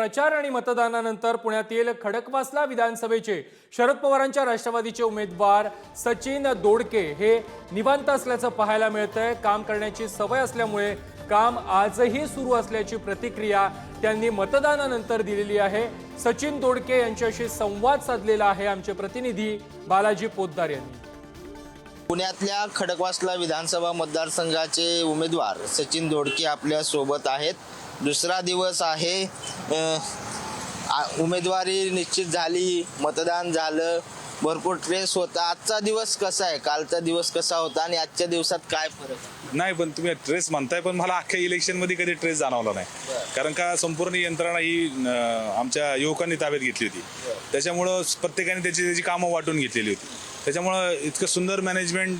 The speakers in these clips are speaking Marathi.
प्रचार आणि मतदानानंतर पुण्यातील खडकवासला विधानसभेचे शरद पवारांच्या राष्ट्रवादीचे उमेदवार सचिन दोडके हे निवांत असल्याचं पाहायला मिळतंय. काम करण्याची सवय असल्यामुळे काम आजही सुरू असल्याची प्रतिक्रिया त्यांनी मतदानानंतर दिलेली आहे. सचिन दोडके यांच्याशी संवाद साधलेला आहे आमचे प्रतिनिधी बालाजी पोद्दार यांनी. पुण्यातल्या खडकवासला विधानसभा मतदारसंघाचे उमेदवार सचिन दोडके आपल्यासोबत आहेत. दुसरा दिवस आहे उमेदवारी निश्चित झाली मतदान झालं भरपूर ट्रेस होता. आजचा दिवस कसा आहे? कालचा दिवस कसा होता आणि आजच्या दिवसात काय फरक? नाही पण तुम्ही ट्रेस म्हणताय पण मला अख्ख्या इलेक्शनमध्ये कधी ट्रेस जाणवला नाही. कारण का संपूर्ण यंत्रणा ही आमच्या युवकांनी ताब्यात घेतली होती. त्याच्यामुळं प्रत्येकाने त्याची त्याची कामं वाटून घेतलेली होती. त्याच्यामुळं इतकं सुंदर मॅनेजमेंट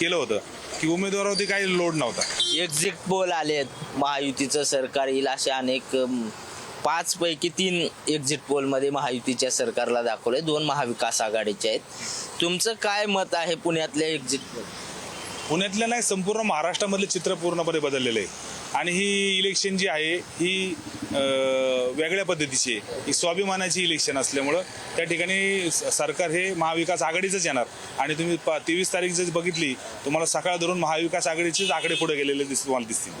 केलं होतं की उमेदवारावरती काही लोड नव्हता. एक्झिट पोल आलेत. महायुतीचं सरकार येईल असे अनेक पाच पैकी तीन एक्झिट पोलमध्ये महायुतीच्या सरकारला दाखवले दोन महाविकास आघाडीचे आहेत. तुमचं काय मत आहे पुण्यातल्या एक्झिट पोल पुण्यातल्या नाही संपूर्ण महाराष्ट्रामधले चित्र पूर्णपणे बदललेलं आहे. आणि ही इलेक्शन जी आहे ही अं, वेगळ्या पद्धतीची आहे. ही स्वाभिमानाची इलेक्शन असल्यामुळं त्या ठिकाणी स- सरकार हे महाविकास आघाडीचंच येणार. आणि तुम्ही तेवीस तारीख जर बघितली तुम्हाला सकाळ धरून महाविकास आघाडीचेच आकडे पुढे गेलेले दिस तुम्हाला दिसतील.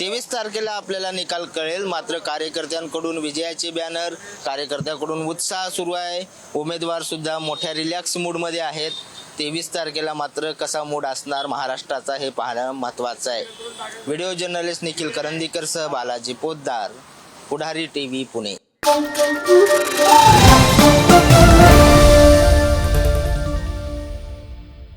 तेवीस तारखेला आपल्याला निकाल कळेल. मात्र कार्यकर्त्यांकडून विजयाचे बॅनर कार्यकर्त्यांकडून उत्साह सुरू आहे. उमेदवार सुद्धा मोठ्या रिलॅक्स मूडमध्ये आहेत. तेवीस तारखेला मात्र कसा मूड असणार महाराष्ट्राचा हे पाहणं महत्त्वाचं आहे. Video journalist Nikhil करंदीकरसह Balaji Poddar Pudhari T V Pune. Thank you.